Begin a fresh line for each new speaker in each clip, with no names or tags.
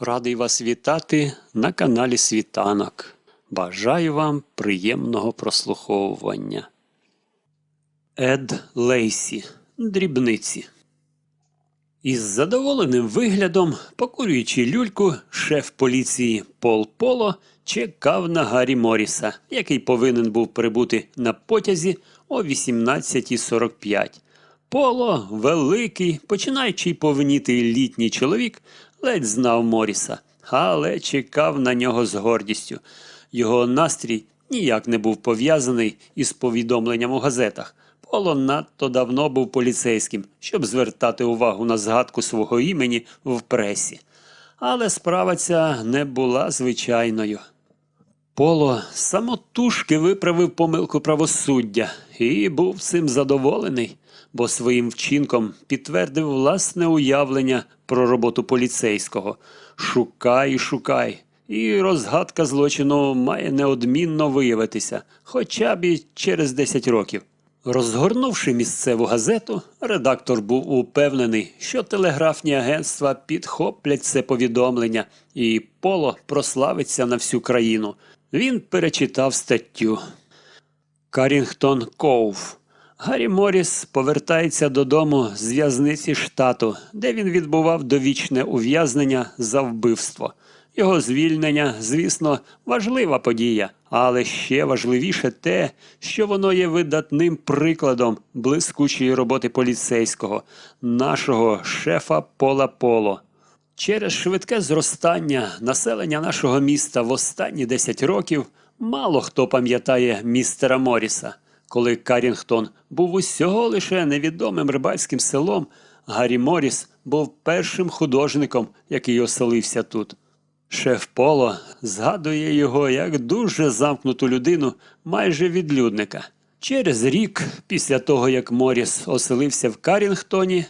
Радий вас вітати на каналі Світанок. Бажаю вам приємного прослуховування. Ед Лейсі. Дрібниці. Із задоволеним виглядом, покурюючи люльку, шеф поліції Пол Поло чекав на Гаррі Моріса, який повинен був прибути на потязі о 18.45. Поло, великий, починаючи повніти літній чоловік, ледь знав Моріса, але чекав на нього з гордістю. Його настрій ніяк не був пов'язаний із повідомленням у газетах. Поло надто давно був поліцейським, щоб звертати увагу на згадку свого імені в пресі. Але справа ця не була звичайною. Поло самотужки виправив помилку правосуддя і був цим задоволений, бо своїм вчинком підтвердив власне уявлення про роботу поліцейського. Шукай шукай. І розгадка злочину має неодмінно виявитися, хоча б і через 10 років. Розгорнувши місцеву газету, редактор був упевнений, що телеграфні агентства підхоплять це повідомлення, і поло прославиться на всю країну. Він перечитав статтю. Карінгтон Коув. Гаррі Моріс повертається додому з в'язниці штату, де він відбував довічне ув'язнення за вбивство. Його звільнення, звісно, важлива подія, але ще важливіше те, що воно є видатним прикладом блискучої роботи поліцейського, нашого шефа Пола Поло. Через швидке зростання населення нашого міста в останні 10 років мало хто пам'ятає містера Моріса. Коли Карінгтон був усього лише невідомим рибальським селом, Гаррі Моріс був першим художником, який оселився тут. Шеф Поло згадує його як дуже замкнуту людину, майже відлюдника. Через рік, після того як Моріс оселився в Карінгтоні,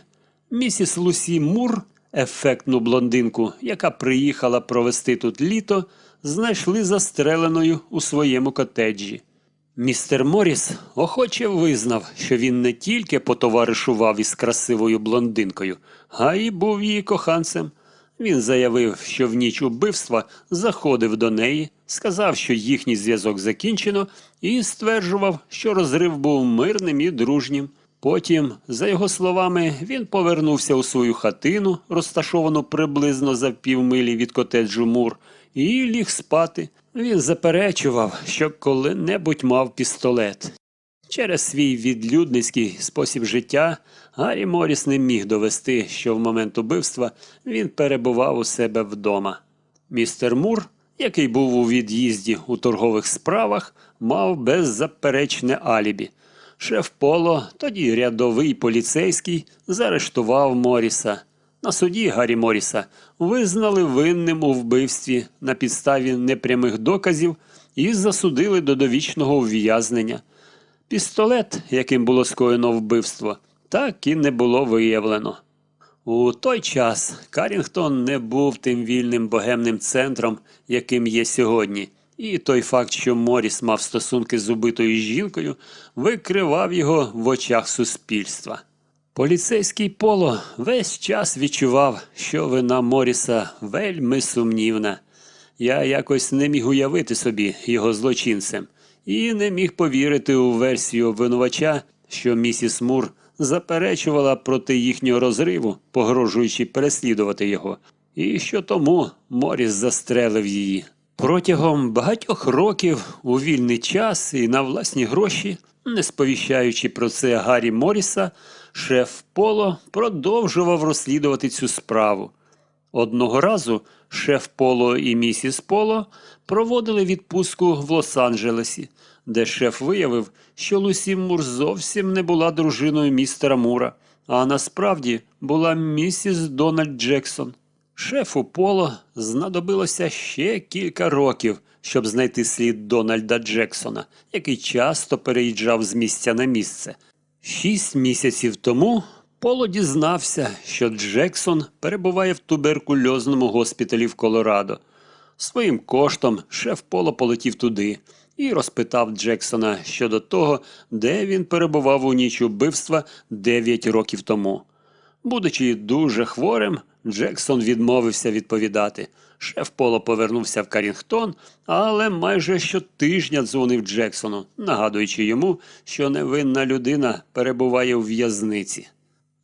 місіс Лусі Мур, ефектну блондинку, яка приїхала провести тут літо, знайшли застреленою у своєму котеджі. Містер Моріс охоче визнав, що він не тільки потоваришував із красивою блондинкою, а й був її коханцем. Він заявив, що в ніч убивства заходив до неї, сказав, що їхній зв'язок закінчено, і стверджував, що розрив був мирним і дружнім. Потім, за його словами, він повернувся у свою хатину, розташовану приблизно за півмилі від котеджу Мур, і ліг спати. Він заперечував, що коли-небудь мав пістолет. Через свій відлюдницький спосіб життя Гаррі Моріс не міг довести, що в момент убивства він перебував у себе вдома. Містер Мур, який був у від'їзді у торгових справах, мав беззаперечне алібі. Шеф Поло, тоді рядовий поліцейський, заарештував Моріса. На суді Гаррі Моріса визнали винним у вбивстві на підставі непрямих доказів і засудили до довічного ув'язнення. Пістолет, яким було скоєно вбивство, так і не було виявлено. У той час Карінгтон не був тим вільним богемним центром, яким є сьогодні, і той факт, що Моріс мав стосунки з убитою жінкою, викривав його в очах суспільства. Поліцейський поло весь час відчував, що вина Моріса вельми сумнівна. Я якось не міг уявити собі його злочинцем і не міг повірити у версію обвинувача, що місіс Мур заперечувала проти їхнього розриву, погрожуючи переслідувати його, і що тому Моріс застрелив її. Протягом багатьох років у вільний час і на власні гроші, не сповіщаючи про це Гаррі Моріса, шеф Поло продовжував розслідувати цю справу. Одного разу шеф Поло і місіс Поло проводили відпустку в Лос-Анджелесі, де шеф виявив, що Лусі Мур зовсім не була дружиною містера Мура, а насправді була місіс Дональд Джексон. Шефу Поло знадобилося ще кілька років, щоб знайти слід Дональда Джексона, який часто переїжджав з місця на місце. Шість місяців тому Поло дізнався, що Джексон перебуває в туберкульозному госпіталі в Колорадо. Своїм коштом шеф Поло полетів туди і розпитав Джексона щодо того, де він перебував у ніч убивства 9 років тому. Будучи дуже хворим, Джексон відмовився відповідати. Шеф Поло повернувся в Карінгтон, але майже щотижня дзвонив Джексону, нагадуючи йому, що невинна людина перебуває у в'язниці.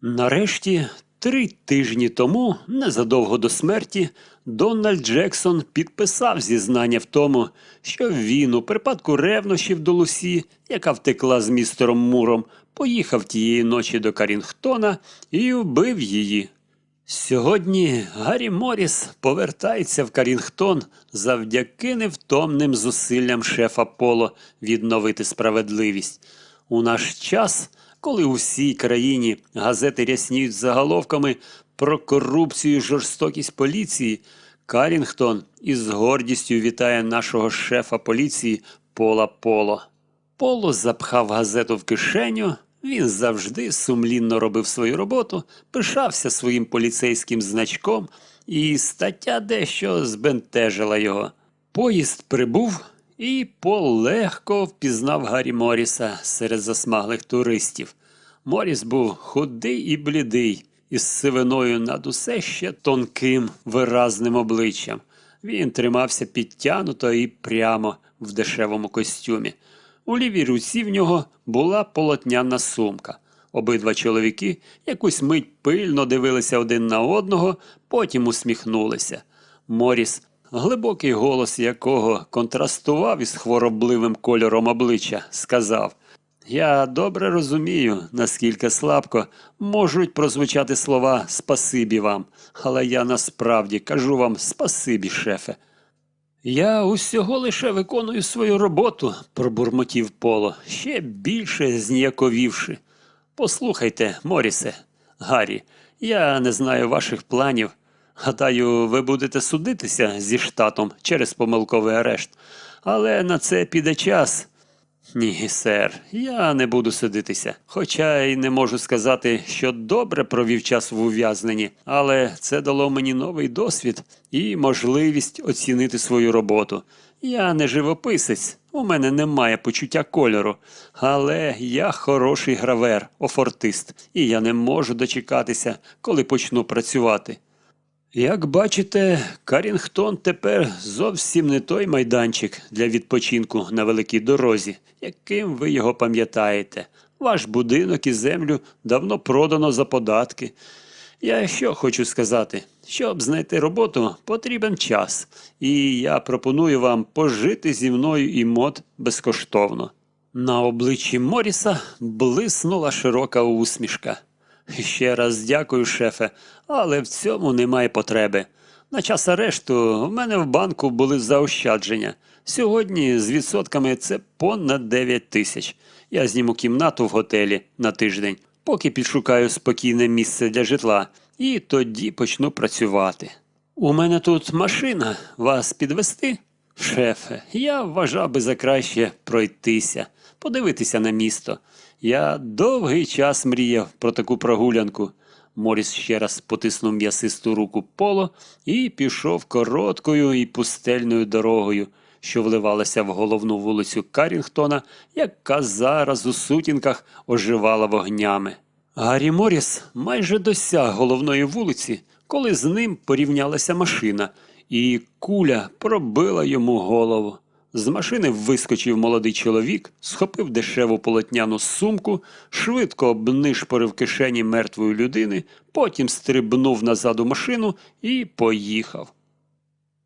Нарешті, три тижні тому, незадовго до смерті, Дональд Джексон підписав зізнання в тому, що він у припадку ревнощів до Лусі, яка втекла з містером Муром, поїхав тієї ночі до Карінгтона і вбив її. Сьогодні Гаррі Моріс повертається в Карінгтон завдяки невтомним зусиллям шефа Поло відновити справедливість. У наш час, коли у всій країні газети рясніють заголовками про корупцію і жорстокість поліції, Карінгтон із гордістю вітає нашого шефа поліції Пола Поло. Поло запхав газету в кишеню. Він завжди сумлінно робив свою роботу, пишався своїм поліцейським значком, і стаття дещо збентежила його. Поїзд прибув, і Пол легко впізнав Гаррі Моріса серед засмаглих туристів. Моріс був худий і блідий, із сивиною над усе ще тонким, виразним обличчям. Він тримався підтянуто і прямо в дешевому костюмі. У лівій руці в нього була полотняна сумка. Обидва чоловіки якусь мить пильно дивилися один на одного, потім усміхнулися. Моріс, глибокий голос якого контрастував із хворобливим кольором обличчя, сказав: Я добре розумію, наскільки слабко можуть прозвучати слова спасибі вам, але я насправді кажу вам спасибі, шефе. Я усього лише виконую свою роботу, пробурмотів Поло, ще більше зніяковівши. Послухайте, Морісе, Гаррі, я не знаю ваших планів. Гадаю, ви будете судитися зі штатом через помилковий арешт, але на це піде час. Ні, сер, я не буду судитися. Хоча й не можу сказати, що добре провів час в ув'язненні, але це дало мені новий досвід і можливість оцінити свою роботу. Я не живописець, у мене немає почуття кольору, але я хороший гравер, офортист, і я не можу дочекатися, коли почну працювати. Як бачите, Карінгтон тепер зовсім не той майданчик для відпочинку на великій дорозі, яким ви його пам'ятаєте. Ваш будинок і землю давно продано за податки. Я що хочу сказати, щоб знайти роботу, потрібен час, і я пропоную вам пожити зі мною і мод безкоштовно. На обличчі Моріса блиснула широка усмішка. Ще раз дякую, шефе, але в цьому немає потреби. На час арешту в мене в банку були заощадження. Сьогодні з відсотками це понад 9 тисяч. Я зніму кімнату в готелі на тиждень, поки підшукаю спокійне місце для житла, і тоді почну працювати. У мене тут машина, вас підвести? Шефе, я вважав би за краще пройтися, подивитися на місто. Я довгий час мріяв про таку прогулянку. Моріс ще раз потиснув м'ясисту руку поло і пішов короткою і пустельною дорогою, що вливалася в головну вулицю Карінгтона, яка зараз у сутінках оживала вогнями. Гаррі Моріс майже досяг головної вулиці, коли з ним порівнялася машина, і куля пробила йому голову. З машини вискочив молодий чоловік, схопив дешеву полотняну сумку, швидко обнишпорив кишені мертвої людини, потім стрибнув назад у машину і поїхав.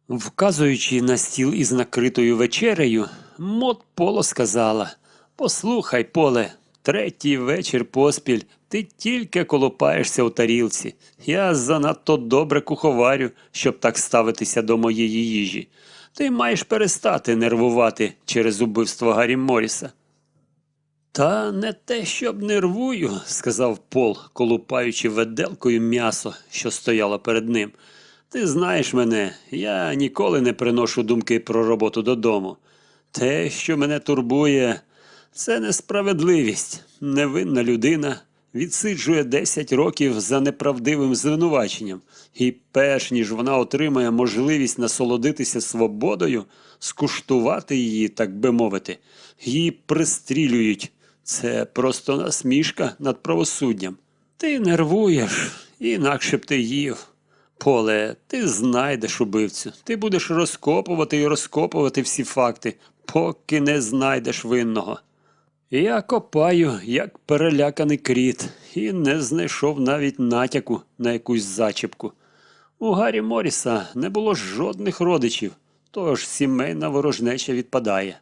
Вказуючи на стіл із накритою вечерею, Мот Поло сказала Послухай, поле, третій вечір поспіль ти тільки колупаєшся у тарілці. Я занадто добре куховарю, щоб так ставитися до моєї їжі. Ти маєш перестати нервувати через убивство Гаррі Моріса. Та не те, щоб нервую, сказав Пол, колупаючи веделкою м'ясо, що стояло перед ним. Ти знаєш мене, я ніколи не приношу думки про роботу додому. Те, що мене турбує, це несправедливість. Невинна людина відсиджує 10 років за неправдивим звинуваченням, і перш ніж вона отримає можливість насолодитися свободою, скуштувати її, так би мовити, її пристрілюють. Це просто насмішка над правосуддям. Ти нервуєш, інакше б ти їв. Поле, ти знайдеш убивцю. Ти будеш розкопувати і розкопувати всі факти, поки не знайдеш винного. Я копаю, як переляканий кріт, і не знайшов навіть натяку на якусь зачіпку. У Гаррі Моріса не було жодних родичів, тож сімейна ворожнеча відпадає.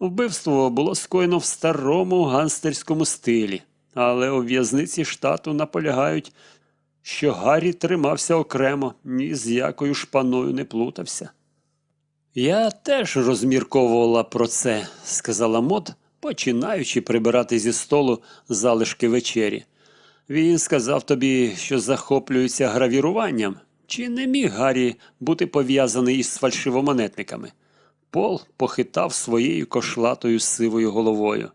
Вбивство було скоєно в старому ганстерському стилі, але у в'язниці штату наполягають, що Гаррі тримався окремо, ні з якою шпаною не плутався. Я теж розмірковувала про це, сказала Мот, починаючи прибирати зі столу залишки вечері. Він сказав тобі, що захоплюється гравіруванням. Чи не міг Гаррі бути пов'язаний із фальшивомонетниками? Пол похитав своєю кошлатою сивою головою.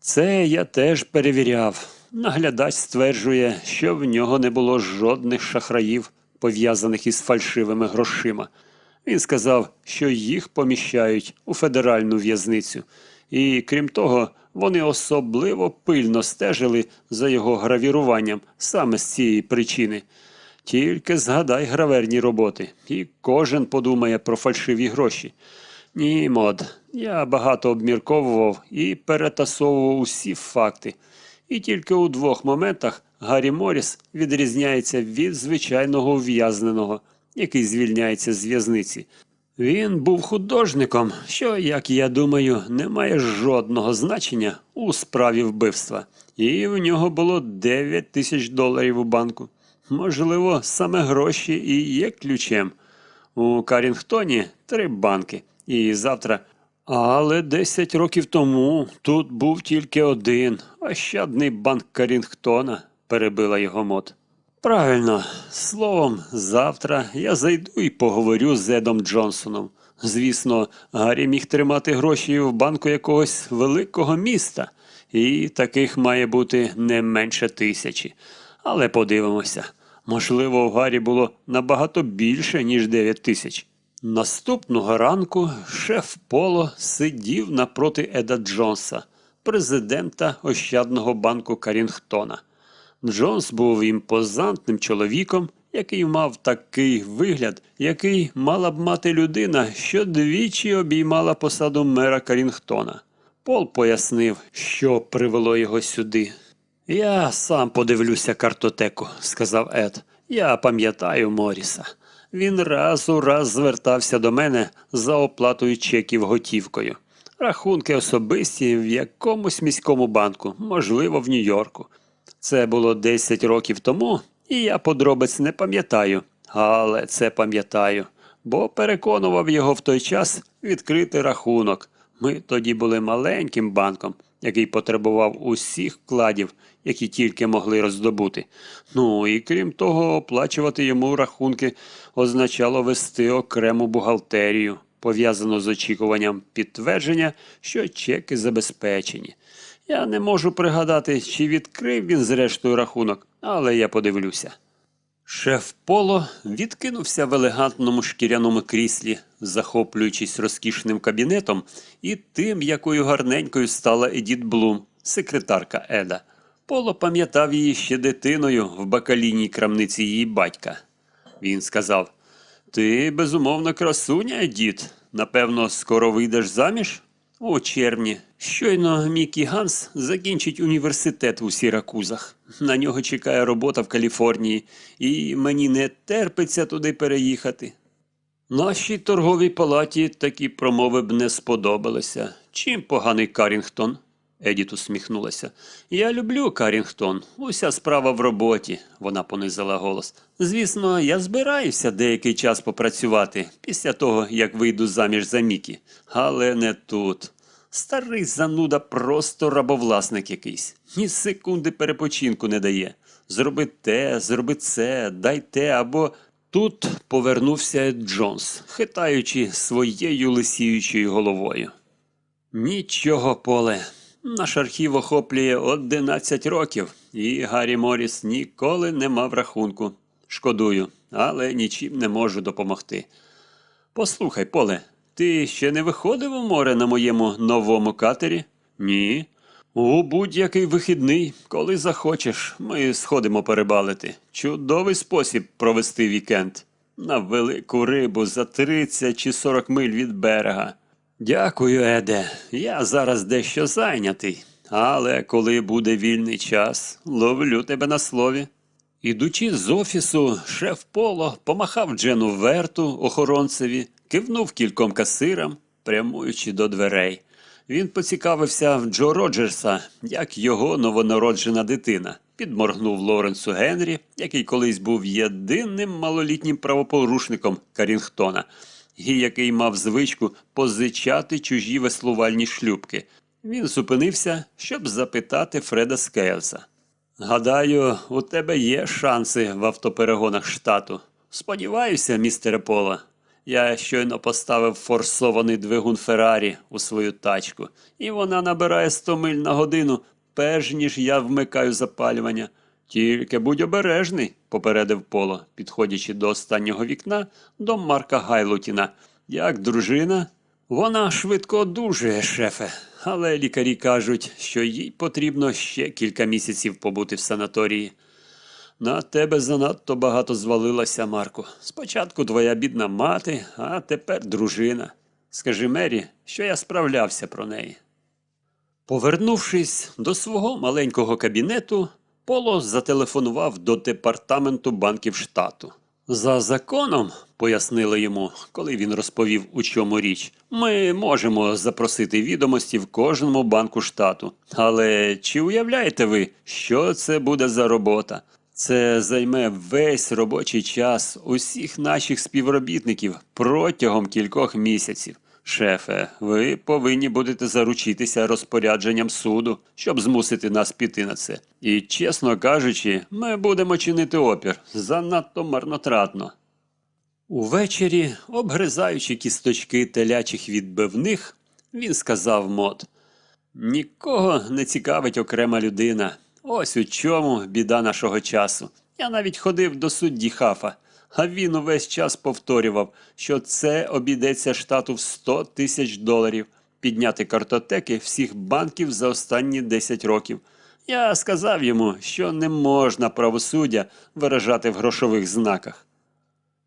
Це я теж перевіряв. Наглядач стверджує, що в нього не було жодних шахраїв, пов'язаних із фальшивими грошима. Він сказав, що їх поміщають у федеральну в'язницю, і крім того, вони особливо пильно стежили за його гравіруванням саме з цієї причини. Тільки згадай граверні роботи, і кожен подумає про фальшиві гроші. Ні, мод, я багато обмірковував і перетасовував усі факти. І тільки у двох моментах Гаррі Моріс відрізняється від звичайного ув'язненого, який звільняється з в'язниці. Він був художником, що, як я думаю, не має жодного значення у справі вбивства, і в нього було 9 тисяч доларів у банку. Можливо, саме гроші і є ключем. У Карінгтоні три банки, і завтра. Але 10 років тому тут був тільки один Ощадний банк Карінгтона, перебила його мот. Правильно, словом, завтра я зайду і поговорю з Едом Джонсоном. Звісно, Гаррі міг тримати гроші в банку якогось великого міста, і таких має бути не менше тисячі. Але подивимося. Можливо, у Гаррі було набагато більше, ніж 9 тисяч. Наступного ранку шеф Поло сидів напроти Еда Джонса, президента Ощадного банку Карінгтона. Джонс був імпозантним чоловіком, який мав такий вигляд, який мала б мати людина, що двічі обіймала посаду мера Карінгтона. Пол пояснив, що привело його сюди. Я сам подивлюся картотеку, сказав Ед. Я пам'ятаю Моріса. Він раз у раз звертався до мене за оплатою чеків готівкою. Рахунки особисті в якомусь міському банку, можливо, в Нью-Йорку. Це було 10 років тому, і я подробиць не пам'ятаю, але це пам'ятаю, бо переконував його в той час відкрити рахунок. Ми тоді були маленьким банком, який потребував усіх вкладів, які тільки могли роздобути. Ну і крім того, оплачувати йому рахунки означало вести окрему бухгалтерію, пов'язану з очікуванням підтвердження, що чеки забезпечені. Я не можу пригадати, чи відкрив він зрештою рахунок, але я подивлюся. Шеф Поло відкинувся в елегантному шкіряному кріслі, захоплюючись розкішним кабінетом і тим, якою гарненькою стала Едіт Блум, секретарка Еда. Поло пам'ятав її ще дитиною в бакалійній крамниці її батька. Він сказав: Ти, безумовно, красуня, дід. Напевно, скоро вийдеш заміж? У червні. Щойно Мікі Ганс закінчить університет у Сіракузах. На нього чекає робота в Каліфорнії, і мені не терпиться туди переїхати. Нашій торговій палаті такі промови б не сподобалися. Чим поганий Карінгтон? Едіт усміхнулася. Я люблю Карінгтон. Уся справа в роботі, вона понизила голос. Звісно, я збираюся деякий час попрацювати після того, як вийду заміж за Мікі. Але не тут. Старий зануда просто рабовласник якийсь. Ні секунди перепочинку не дає. Зроби те, зроби це, дай те або. Тут повернувся Джонс, хитаючи своєю лисіючою головою. Нічого, поле. Наш архів охоплює 11 років, і Гаррі Моріс ніколи не мав рахунку. Шкодую, але нічим не можу допомогти. Послухай, поле, ти ще не виходив у море на моєму новому катері? Ні. У будь-який вихідний, коли захочеш, ми сходимо перебалити. Чудовий спосіб провести вікенд. на велику рибу за 30 чи 40 миль від берега. Дякую, Еде. Я зараз дещо зайнятий, але коли буде вільний час, ловлю тебе на слові. Ідучи з офісу, шеф Поло помахав Джену Верту, охоронцеві, кивнув кільком касирам, прямуючи до дверей. Він поцікавився в Джо Роджерса, як його новонароджена дитина, підморгнув Лоренсу Генрі, який колись був єдиним малолітнім правопорушником Карінгтона, і який мав звичку позичати чужі веслувальні шлюбки. Він зупинився, щоб запитати Фреда Скейлса. Гадаю, у тебе є шанси в автоперегонах штату. Сподіваюся, містере Поло. Я щойно поставив форсований двигун Феррарі у свою тачку, і вона набирає 100 миль на годину, перш ніж я вмикаю запалювання. Тільки будь обережний, попередив Поло, підходячи до останнього вікна до Марка Гайлутіна. Як дружина? Вона швидко одужує, шефе, але лікарі кажуть, що їй потрібно ще кілька місяців побути в санаторії. На тебе занадто багато звалилося, Марку. Спочатку твоя бідна мати, а тепер дружина. Скажи Мері, що я справлявся про неї. Повернувшись до свого маленького кабінету, Поло зателефонував до департаменту банків штату. За законом, пояснили йому, коли він розповів, у чому річ, ми можемо запросити відомості в кожному банку штату. Але чи уявляєте ви, що це буде за робота? Це займе весь робочий час усіх наших співробітників протягом кількох місяців. Шефе, ви повинні будете заручитися розпорядженням суду, щоб змусити нас піти на це. І, чесно кажучи, ми будемо чинити опір занадто марнотратно. Увечері, обгризаючи кісточки телячих відбивних, він сказав мод. Нікого не цікавить окрема людина. Ось у чому біда нашого часу. Я навіть ходив до судді Хафа, а він увесь час повторював, що це обійдеться штату в 100 тисяч доларів підняти картотеки всіх банків за останні 10 років. Я сказав йому, що не можна правосуддя виражати в грошових знаках.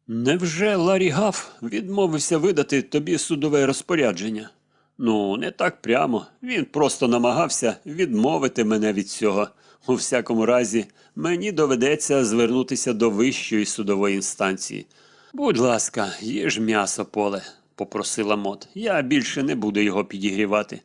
Невже Ларі Гаф відмовився видати тобі судове розпорядження? Ну, не так прямо. Він просто намагався відмовити мене від цього. У всякому разі, мені доведеться звернутися до вищої судової інстанції. Будь ласка, їж м'ясо поле, попросила Мот. Я більше не буду його підігрівати.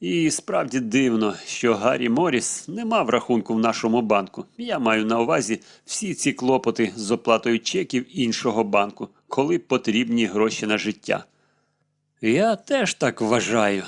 І справді дивно, що Гаррі Моріс не мав рахунку в нашому банку. Я маю на увазі всі ці клопоти з оплатою чеків іншого банку, коли потрібні гроші на життя. Я теж так вважаю.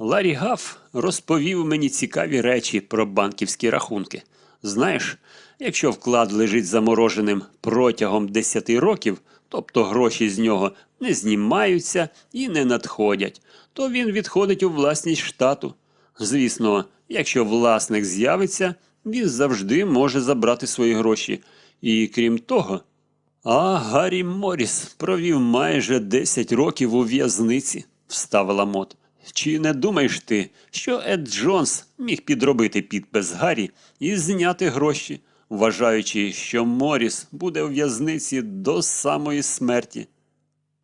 Ларі Гаф розповів мені цікаві речі про банківські рахунки. Знаєш, якщо вклад лежить замороженим протягом 10 років, тобто гроші з нього не знімаються і не надходять, то він відходить у власність штату. Звісно, якщо власник з'явиться, він завжди може забрати свої гроші. І крім того, а Гаррі Моріс провів майже 10 років у в'язниці, вставила Мот. Чи не думаєш ти, що Ед Джонс міг підробити підпис Гаррі і зняти гроші, вважаючи, що Моріс буде у в'язниці до самої смерті?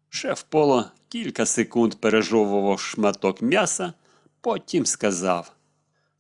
Шеф Поло кілька секунд пережовував шматок м'яса, потім сказав: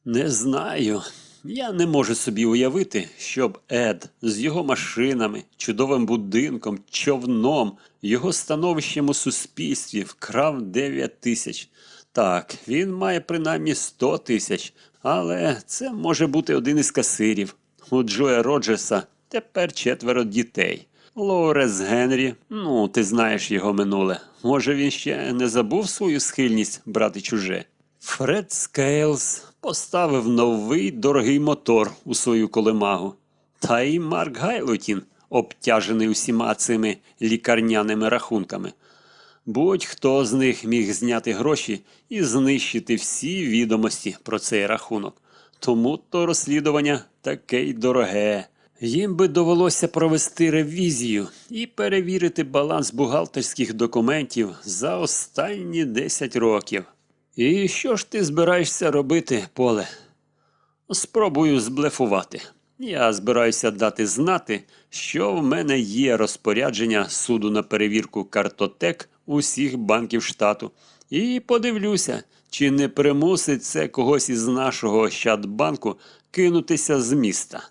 Не знаю. Я не можу собі уявити, щоб Ед з його машинами, чудовим будинком, човном, його становищем у суспільстві вкрав 9 тисяч. Так, він має принаймні 100 тисяч, але це може бути один із касирів. У Джоя Роджерса тепер четверо дітей. Лоурес Генрі, ну, ти знаєш його минуле. Може, він ще не забув свою схильність брати чуже. Фред Скейлс поставив новий дорогий мотор у свою колемагу. Та й Марк Гайлотін, обтяжений усіма цими лікарняними рахунками. Будь-хто з них міг зняти гроші і знищити всі відомості про цей рахунок. Тому то розслідування таке й дороге. Їм би довелося провести ревізію і перевірити баланс бухгалтерських документів за останні 10 років. І що ж ти збираєшся робити, поле? Спробую зблефувати. Я збираюся дати знати, що в мене є розпорядження суду на перевірку картотек усіх банків штату. І подивлюся, чи не примусить це когось із нашого Ощадбанку кинутися з міста.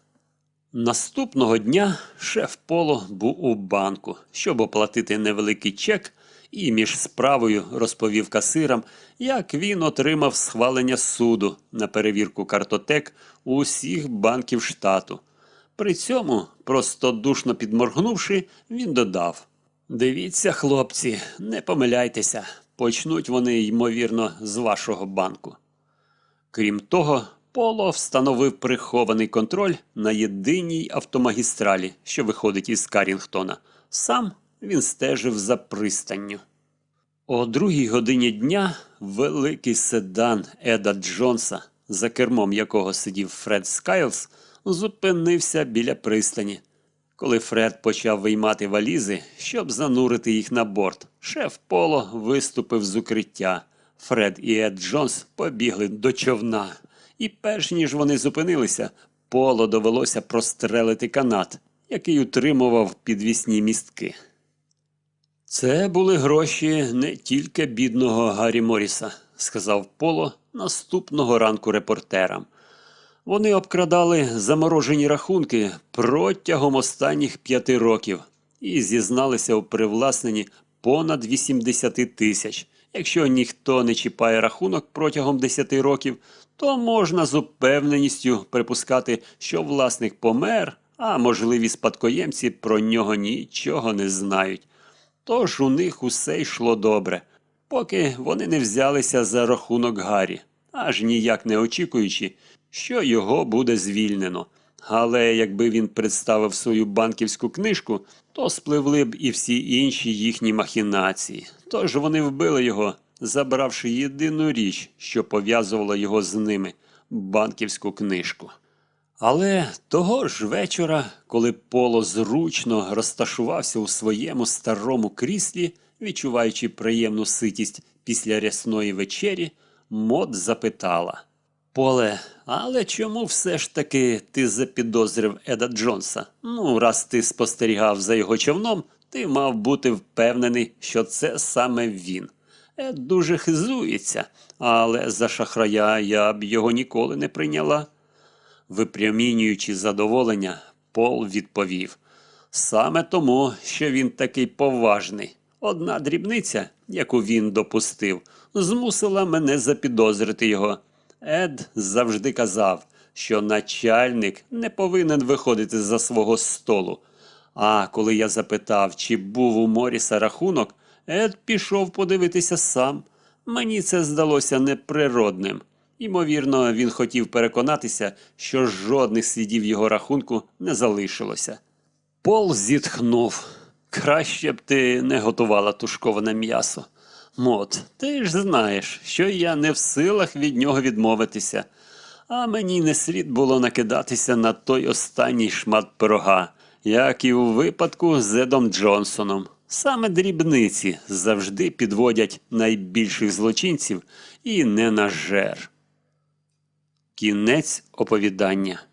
Наступного дня шеф Поло був у банку, щоб оплатити невеликий чек, і між справою розповів касирам, як він отримав схвалення суду на перевірку картотек усіх банків штату. При цьому, простодушно підморгнувши, він додав: Дивіться, хлопці, не помиляйтеся, почнуть вони, ймовірно, з вашого банку. Крім того, Поло встановив прихований контроль на єдиній автомагістралі, що виходить із Карінгтона. Сам він стежив за пристанню. О другій годині дня великий седан Еда Джонса, за кермом якого сидів Фред Скайлз, зупинився біля пристані. Коли Фред почав виймати валізи, щоб занурити їх на борт, шеф Поло виступив з укриття. Фред і Ед Джонс побігли до човна. І перш ніж вони зупинилися, Поло довелося прострелити канат, який утримував підвісні містки. Це були гроші не тільки бідного Гаррі Моріса, сказав Поло наступного ранку репортерам. Вони обкрадали заморожені рахунки протягом останніх п'яти років і зізналися у привласненні понад 80 тисяч. Якщо ніхто не чіпає рахунок протягом 10 років, то можна з упевненістю припускати, що власник помер, а можливі спадкоємці про нього нічого не знають. Тож у них усе йшло добре, поки вони не взялися за рахунок Гаррі, аж ніяк не очікуючи, що його буде звільнено. Але якби він представив свою банківську книжку, то спливли б і всі інші їхні махінації. Тож вони вбили його, забравши єдину річ, що пов'язувала його з ними банківську книжку. Але того ж вечора, коли Поло зручно розташувався у своєму старому кріслі, відчуваючи приємну ситість після рясної вечері, Мод запитала Поле, але чому все ж таки ти запідозрив Еда Джонса? Ну, раз ти спостерігав за його човном, ти мав бути впевнений, що це саме він. Ед дуже хизується, але за шахрая я б його ніколи не прийняла. Випрямінюючи задоволення, Пол відповів саме тому, що він такий поважний. Одна дрібниця, яку він допустив, змусила мене запідозрити його. Ед завжди казав, що начальник не повинен виходити за свого столу. А коли я запитав, чи був у Моріса рахунок, Ед пішов подивитися сам. Мені це здалося неприродним. Ймовірно, він хотів переконатися, що жодних слідів його рахунку не залишилося. Пол зітхнув. Краще б ти не готувала тушковане м'ясо. Мот, ти ж знаєш, що я не в силах від нього відмовитися, а мені не слід було накидатися на той останній шмат пирога, як і у випадку з Едом Джонсоном. Саме дрібниці завжди підводять найбільших злочинців і не на жер. Кінець оповідання.